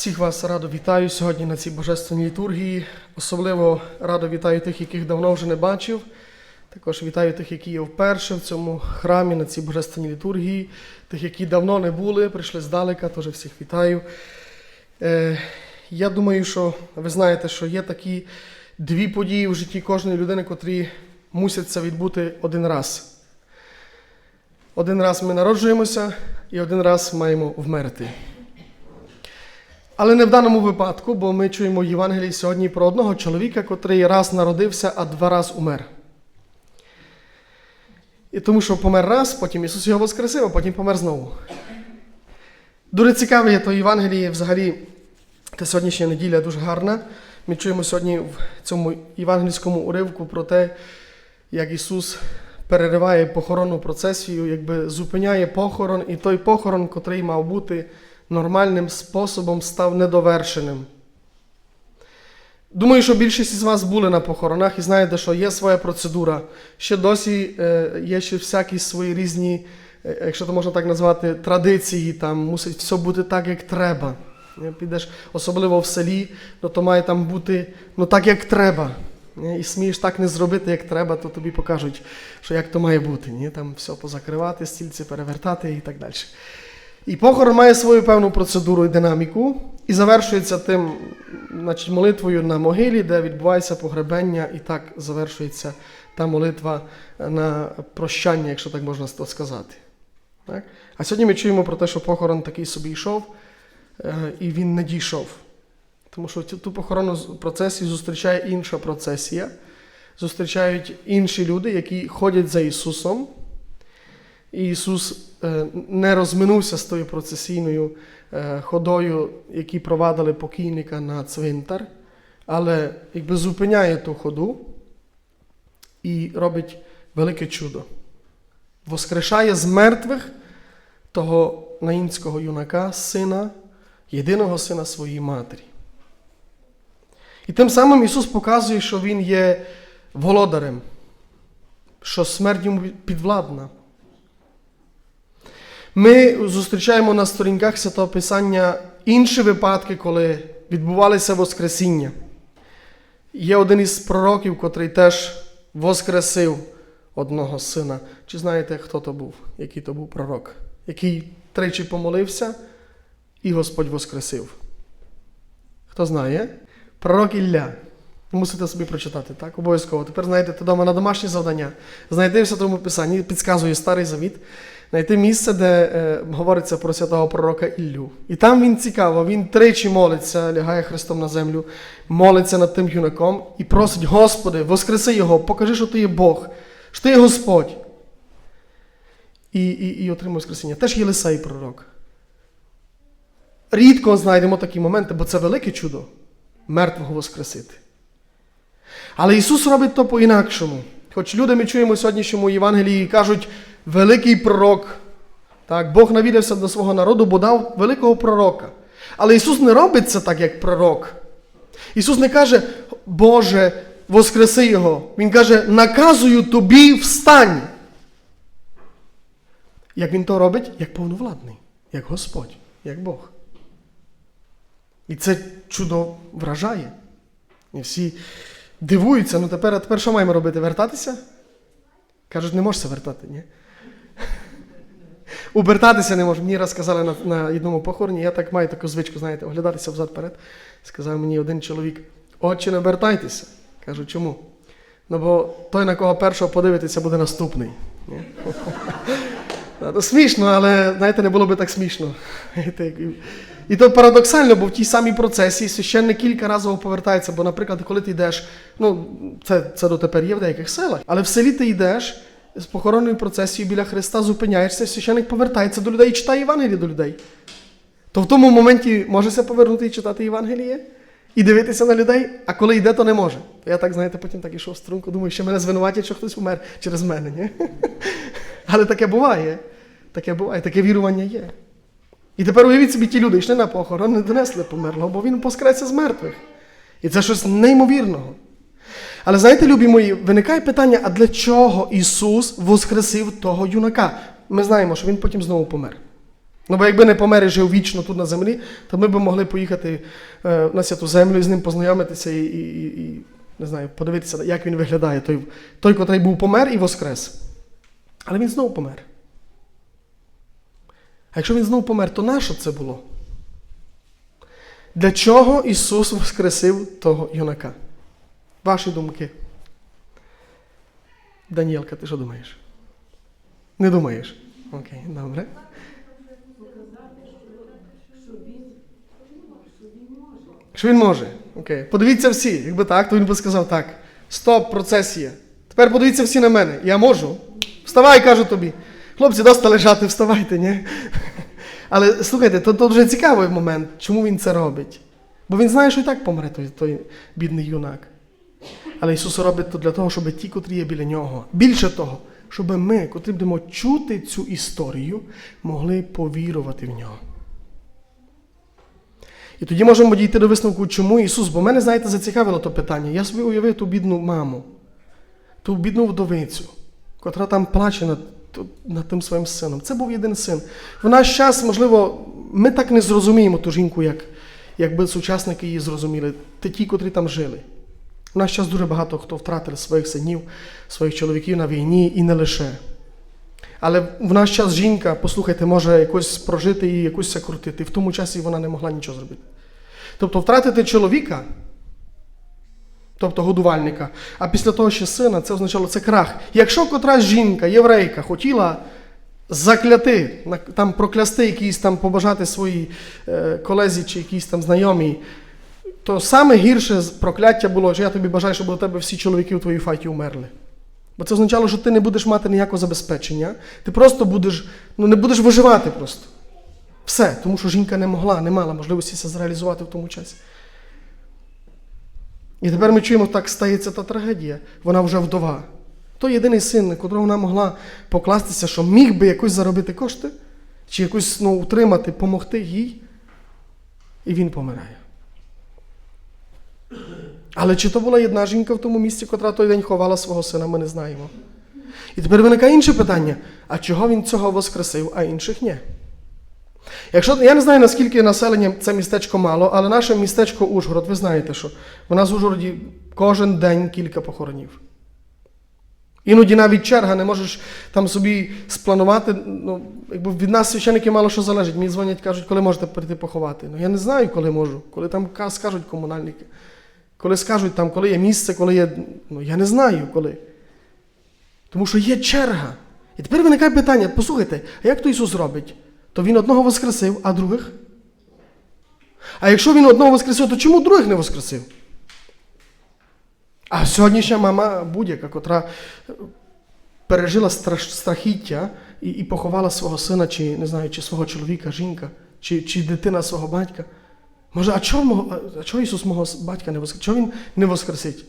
Всіх вас радо вітаю сьогодні на цій божественній літургії. Особливо радо вітаю тих, яких давно вже не бачив. Також вітаю тих, які є вперше в цьому храмі на цій божественній літургії, тих, які давно не були, прийшли здалека, теж всіх вітаю. Е, я думаю, що ви знаєте, що є такі дві події в житті кожної людини, котрі мусяться відбути один раз. Один раз ми народжуємося і один раз маємо вмерти. Але не в даному випадку, бо ми чуємо Євангелії сьогодні про одного чоловіка, котрий раз народився, а два раз умер. І тому що помер раз, потім Ісус його воскресив, а потім помер знову. Дуже цікаве то Євангеліє взагалі. Та сьогоднішня неділя дуже гарна. Ми чуємо сьогодні в цьому євангельському уривку про те, як Ісус перериває похоронну процесію, якби зупиняє похорон, і той похорон, котрий мав бути нормальним способом, став недовершеним. Думаю, що більшість із вас були на похоронах і знаєте, що є своя процедура. Ще досі е, є ще всякі свої різні, е, якщо то можна так назвати, традиції, там мусить все бути так, як треба. Е, Підеш особливо в селі, ну, то має там бути ну, так, як треба. І смієш так не зробити, як треба, то тобі покажуть, що як то має бути. Там все позакривати, стільці перевертати і так далі. І похорон має свою певну процедуру і динаміку, і завершується тим, значить, молитвою на могилі, де відбувається погребення, і так завершується та молитва на прощання, якщо так можна сказати. Так? А сьогодні ми чуємо про те, що похорон такий собі йшов, е, і він не дійшов. Тому що ту похоронну процесію зустрічає інша процесія, зустрічають інші люди, які ходять за Ісусом. Ісус е, не розминувся з тою процесійною е, ходою, які провадили покійника на цвинтар, але якби зупиняє ту ходу і робить велике чудо. Воскрешає з мертвих того наїнського юнака, сина, єдиного сина своєї матері. І тим самим Ісус показує, що Він є володарем, що смерть йому підвладна. Ми зустрічаємо на сторінках Святого Писання інші випадки, коли відбувалися Воскресіння. Є один із пророків, котрий теж воскресив одного сина. Чи знаєте, хто то був? Який то був пророк? Який тричі помолився, і Господь воскресив. Хто знає? Пророк Ілля. Мусите собі прочитати, так? Обов'язково. Тепер знаєте, вдома на домашнє завдання. Знайти в Святому Писанні, підказує Старий Завіт, знайти місце, де е, говориться про святого пророка Іллю. І там він цікаво, він тричі молиться, лягає Христом на землю, молиться над тим юнаком і просить, Господи, воскреси його, покажи, що ти є Бог, що ти є Господь. І, і, і отримує воскресіння. Теж Єлисей пророк. Рідко знайдемо такі моменти, бо це велике чудо мертвого воскресити. Але Ісус робить то по-інакшому. Хоч люди ми чуємо в сьогоднішньому Євангелії і кажуть, великий пророк. Так, Бог навідався до свого народу, бо дав великого пророка. Але Ісус не робить це так, як пророк. Ісус не каже, Боже, воскреси Його. Він каже, наказую тобі встань. Як Він то робить? Як повновладний, як Господь, як Бог. І це чудо вражає. І всі дивуються, ну тепер, тепер що маємо робити? Вертатися? Кажуть, не можешся вертати, ні? Обертатися не можу. Мені раз сказали на, на одному похороні, я так маю таку звичку, знаєте, оглядатися взад перед. Сказав мені один чоловік: Отче, не вертайтеся. Кажу, чому? Ну бо той, на кого першого подивитися, буде наступний. Смішно, але знаєте, не було би так смішно. І то парадоксально, бо в тій самій процесії священник кілька разів повертається. Бо, наприклад, коли ти йдеш, ну це, це дотепер є в деяких селах, але в селі ти йдеш з похоронною процесією біля Христа, зупиняєшся, священник повертається до людей і читає Євангеліє до людей. То в тому моменті можеся повернути і читати Євангеліє і дивитися на людей, а коли йде, то не може. Я так, знаєте, потім так ішов струнку, думаю, що мене звинуватять, що хтось умер через мене. Ні? Але таке буває. Таке буває, таке вірування є. І тепер уявіть собі, ті люди йшли на похорон, не донесли померлого, бо він воскресся з мертвих. І це щось неймовірного. Але знаєте, любі мої, виникає питання, а для чого Ісус воскресив того юнака? Ми знаємо, що Він потім знову помер. Ну, бо якби не помер і жив вічно тут на землі, то ми б могли поїхати е, на святу землю і з ним познайомитися і, і, і не знаю, подивитися, як він виглядає, той, той, котрий був помер і воскрес. Але він знову помер. А якщо він знову помер, то нащо це було? Для чого Ісус воскресив того юнака? Ваші думки. Даніелка, ти що думаєш? Не думаєш? Окей, добре. Що він може? Окей. Подивіться всі. Якби так, то він би сказав так. Стоп, процес є. Тепер подивіться всі на мене. Я можу. Вставай, кажу тобі. Хлопці, доста лежати, вставайте, ні? Але слухайте, то, то вже цікавий момент, чому він це робить. Бо він знає, що і так помре той, той бідний юнак. Але Ісус робить то для того, щоб ті, котрі є біля нього, більше того, щоб ми, котрі будемо чути цю історію, могли повірувати в нього. І тоді можемо дійти до висновку, чому Ісус, бо мене, знаєте, зацікавило то питання. Я собі уявив ту бідну маму, ту бідну вдовицю, котра там плаче над, над тим своїм сином. Це був єдиний син. В наш час, можливо, ми так не зрозуміємо ту жінку, як, якби сучасники її зрозуміли, ті, ті, котрі там жили. В наш час дуже багато хто втратив своїх синів, своїх чоловіків на війні і не лише. Але в наш час жінка, послухайте, може якось прожити і якось крутити. В тому часі вона не могла нічого зробити. Тобто втратити чоловіка, тобто годувальника, а після того ще сина, це означало це крах. Якщо котра жінка, єврейка, хотіла закляти, там проклясти якісь там побажати своїй е, колезі чи якійсь там знайомій, то саме гірше прокляття було, що я тобі бажаю, щоб у тебе всі чоловіки у твоїй фаті умерли. Бо це означало, що ти не будеш мати ніякого забезпечення, ти просто будеш, ну не будеш виживати просто. Все, тому що жінка не могла, не мала можливості це зреалізувати в тому часі. І тепер ми чуємо, так стається та трагедія. Вона вже вдова. То єдиний син, на котрого вона могла покластися, що міг би якось заробити кошти, чи якось ну, утримати, помогти їй, і він помирає. Але чи то була єдна жінка в тому місці, котра той день ховала свого сина, ми не знаємо. І тепер виникає інше питання: а чого він цього воскресив, а інших ні? Якщо я не знаю, наскільки населення це містечко мало, але наше містечко Ужгород, ви знаєте, що в нас в Ужгороді кожен день кілька похоронів. Іноді навіть черга не можеш там собі спланувати. Ну, якби від нас священики мало що залежить. Мені дзвонять, кажуть, коли можете прийти поховати. Ну я не знаю, коли можу, коли там скажуть комунальники. Коли скажуть, там, коли є місце, коли є. Ну я не знаю коли. Тому що є черга. І тепер виникає питання: послухайте, а як то Ісус робить? То Він одного воскресив, а других? А якщо Він одного воскресив, то чому других не воскресив? А сьогоднішня мама будь-яка, котра е, пережила страш- страхіття і, і поховала свого сина, чи не знаю, чи свого чоловіка, жінка, чи, чи дитина свого батька. Може, а чого, а чого Ісус мого батька не воскресить? Чого Він не воскресить?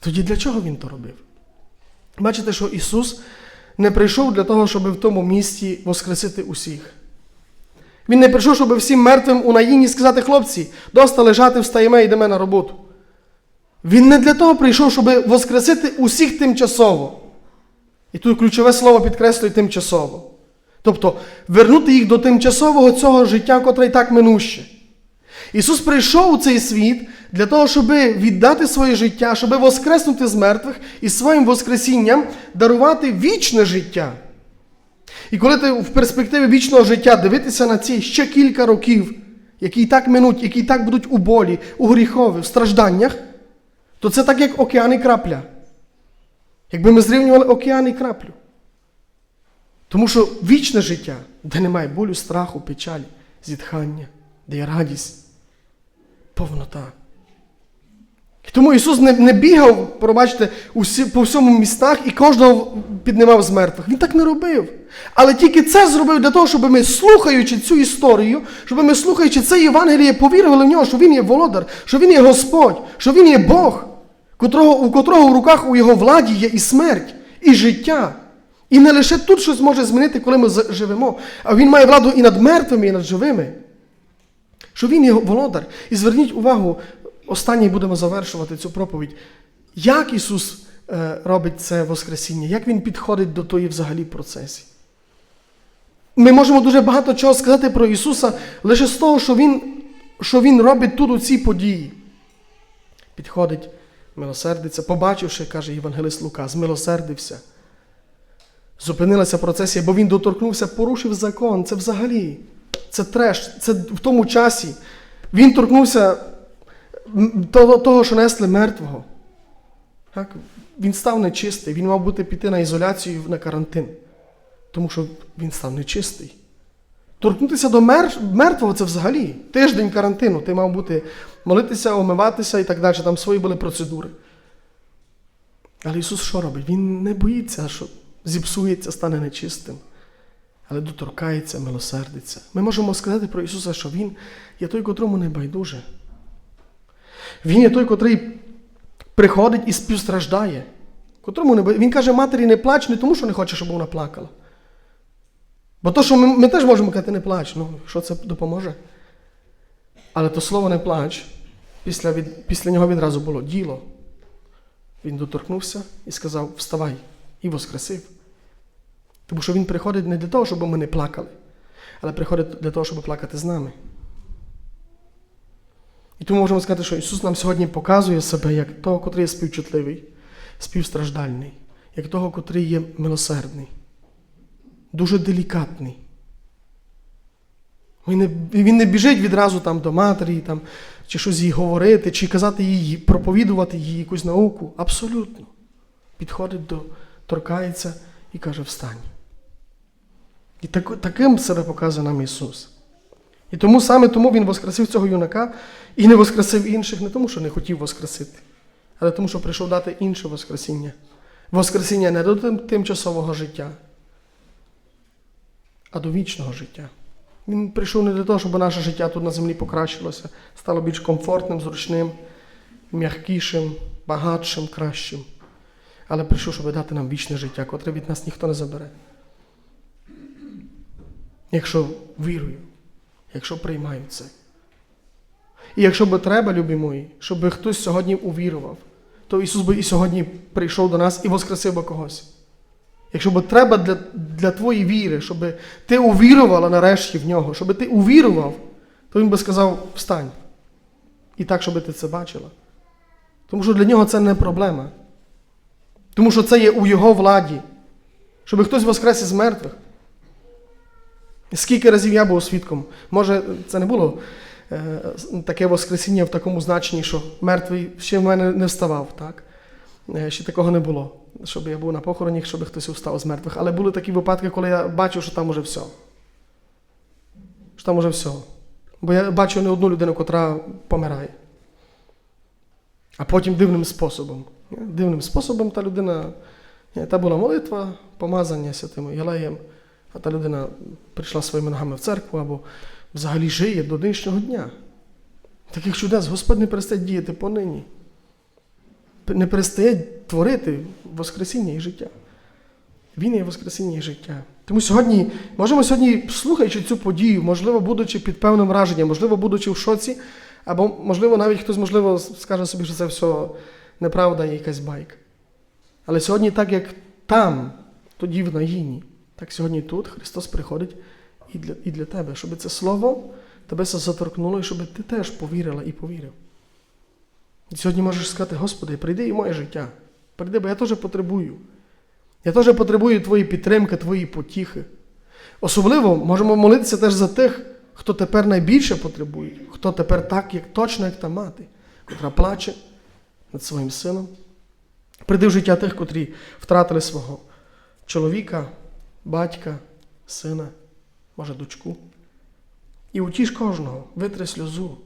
Тоді для чого Він то робив? Бачите, що Ісус не прийшов для того, щоб в тому місті воскресити усіх. Він не прийшов, щоб всім мертвим у наїні сказати, хлопці, доста лежати, встаємо йдемо на роботу. Він не для того прийшов, щоб воскресити усіх тимчасово. І тут ключове слово підкреслює тимчасово. Тобто вернути їх до тимчасового цього життя, котре і так минуще. Ісус прийшов у цей світ для того, щоб віддати своє життя, щоб воскреснути з мертвих і своїм Воскресінням дарувати вічне життя. І коли ти в перспективі вічного життя дивитися на ці ще кілька років, які і так минуть, які і так будуть у болі, у гріхові, в стражданнях, то це так, як океан і крапля. Якби ми зрівнювали океан і краплю. Тому що вічне життя, де немає болю, страху, печалі, зітхання, де є радість, повнота. І тому Ісус не, не бігав, пробачте, усі, по всьому містах і кожного піднімав з мертвих. Він так не робив. Але тільки це зробив для того, щоб ми, слухаючи цю історію, щоб ми, слухаючи це Євангеліє, повірили в нього, що Він є володар, що Він є Господь, що Він є Бог, котрого, у котрого в руках у його владі є і смерть, і життя. І не лише тут щось може змінити, коли ми живемо, а Він має владу і над мертвими, і над живими. Що Він є володар. І зверніть увагу, останній будемо завершувати цю проповідь. Як Ісус е, робить це Воскресіння? Як Він підходить до тої взагалі процесі? Ми можемо дуже багато чого сказати про Ісуса лише з того, що Він, що він робить тут у цій події. Підходить, милосердиться, побачивши, каже Євангелист Лука, змилосердився. Зупинилася процесія, бо він доторкнувся, порушив закон. Це взагалі, це треш, це в тому часі. Він торкнувся того, того що несли мертвого. Так? Він став нечистий, він мав бути піти на ізоляцію на карантин, тому що він став нечистий. Торкнутися до мер... мертвого це взагалі тиждень карантину. Ти мав бути молитися, омиватися і так далі. Там свої були процедури. Але Ісус що робить? Він не боїться, що зіпсується, стане нечистим, але доторкається, милосердиться. Ми можемо сказати про Ісуса, що Він є той, котрому не байдуже. Він є той, котрий приходить і співстраждає. Котрому не Він каже матері, не плач не тому, що не хоче, щоб вона плакала. Бо то, що ми, ми теж можемо казати, не плач, ну що це допоможе? Але то слово не плач, після, від, після нього відразу було діло. Він доторкнувся і сказав: Вставай, і воскресив. Тому що він приходить не для того, щоб ми не плакали, але приходить для того, щоб плакати з нами. І тому можемо сказати, що Ісус нам сьогодні показує себе як того, котрий є співчутливий, співстраждальний, як того, котрий є милосердний, дуже делікатний. Він не, він не біжить відразу там до матері, там, чи щось їй говорити, чи казати їй, проповідувати їй якусь науку. Абсолютно. Підходить до, торкається і каже: Встань. І так, таким себе показує нам Ісус. І тому саме тому Він воскресив цього юнака і не воскресив інших, не тому, що не хотів воскресити, але тому, що прийшов дати інше Воскресіння. Воскресіння не до тимчасового життя, а до вічного життя. Він прийшов не для того, щоб наше життя тут на землі покращилося, стало більш комфортним, зручним, м'якішим, багатшим, кращим. Але прийшов, щоб дати нам вічне життя, котре від нас ніхто не забере. Якщо вірую, якщо приймаю це. І якщо би треба, любі мої, щоб хтось сьогодні увірував, то Ісус би і сьогодні прийшов до нас і воскресив би когось. Якщо б треба для, для твоєї віри, щоб ти увірувала нарешті в нього, щоб ти увірував, то він би сказав: встань. І так, щоб ти це бачила. Тому що для нього це не проблема. Тому що це є у його владі. Щоб хтось воскрес із мертвих. Скільки разів я був свідком? Може, це не було е, таке воскресіння в такому значенні, що мертвий ще в мене не вставав, так? Е, Ще такого не було, щоб я був на похороні, щоб хтось встав з мертвих. Але були такі випадки, коли я бачив, що там уже все. Що там уже все. Бо я бачу не одну людину, котра помирає. А потім дивним способом. Дивним способом та людина, е, та була молитва, помазання святим Єлеєм, а та людина прийшла своїми ногами в церкву або взагалі жиє до нинішнього дня. Таких чудес Господь не перестає діяти понині. Не перестає творити Воскресіння і життя. Він є Воскресіння і життя. Тому сьогодні, можемо сьогодні, слухаючи цю подію, можливо, будучи під певним враженням, можливо, будучи в шоці, або, можливо, навіть хтось, можливо, скаже собі, що це все неправда і якась байка. Але сьогодні, так як там, тоді в Наїні, так сьогодні тут Христос приходить і для, і для тебе, щоб це слово тебе заторкнуло, і щоб ти теж повірила і повірив. Сьогодні можеш сказати, Господи, прийди і моє життя. Прийди, бо я теж потребую. Я теж потребую твої підтримки, твої потіхи. Особливо можемо молитися теж за тих, хто тепер найбільше потребує, хто тепер так, як точно, як та мати, котра плаче над своїм сином. Прийди в життя тих, котрі втратили свого чоловіка, батька, сина, може, дочку. І утіш кожного, витри сльозу.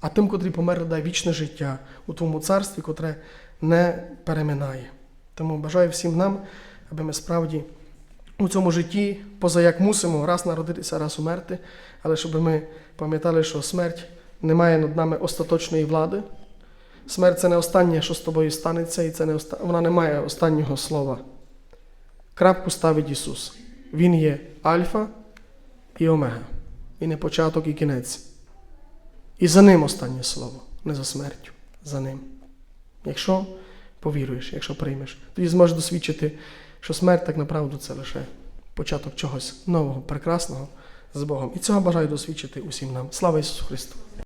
А тим, котрі померли, дай вічне життя у твоєму царстві, котре не переминає. Тому бажаю всім нам, аби ми справді у цьому житті, поза як мусимо раз народитися, раз умерти, але щоб ми пам'ятали, що смерть не має над нами остаточної влади. Смерть це не останнє, що з тобою станеться, і це не оста... вона не має останнього слова. Крапку ставить Ісус. Він є Альфа і Омега. Він є початок і кінець. І за ним останнє слово, не за смертю, за ним. Якщо повіруєш, якщо приймеш, тоді зможеш досвідчити, що смерть так направду це лише початок чогось нового, прекрасного з Богом. І цього бажаю досвідчити усім нам. Слава Ісусу Христу!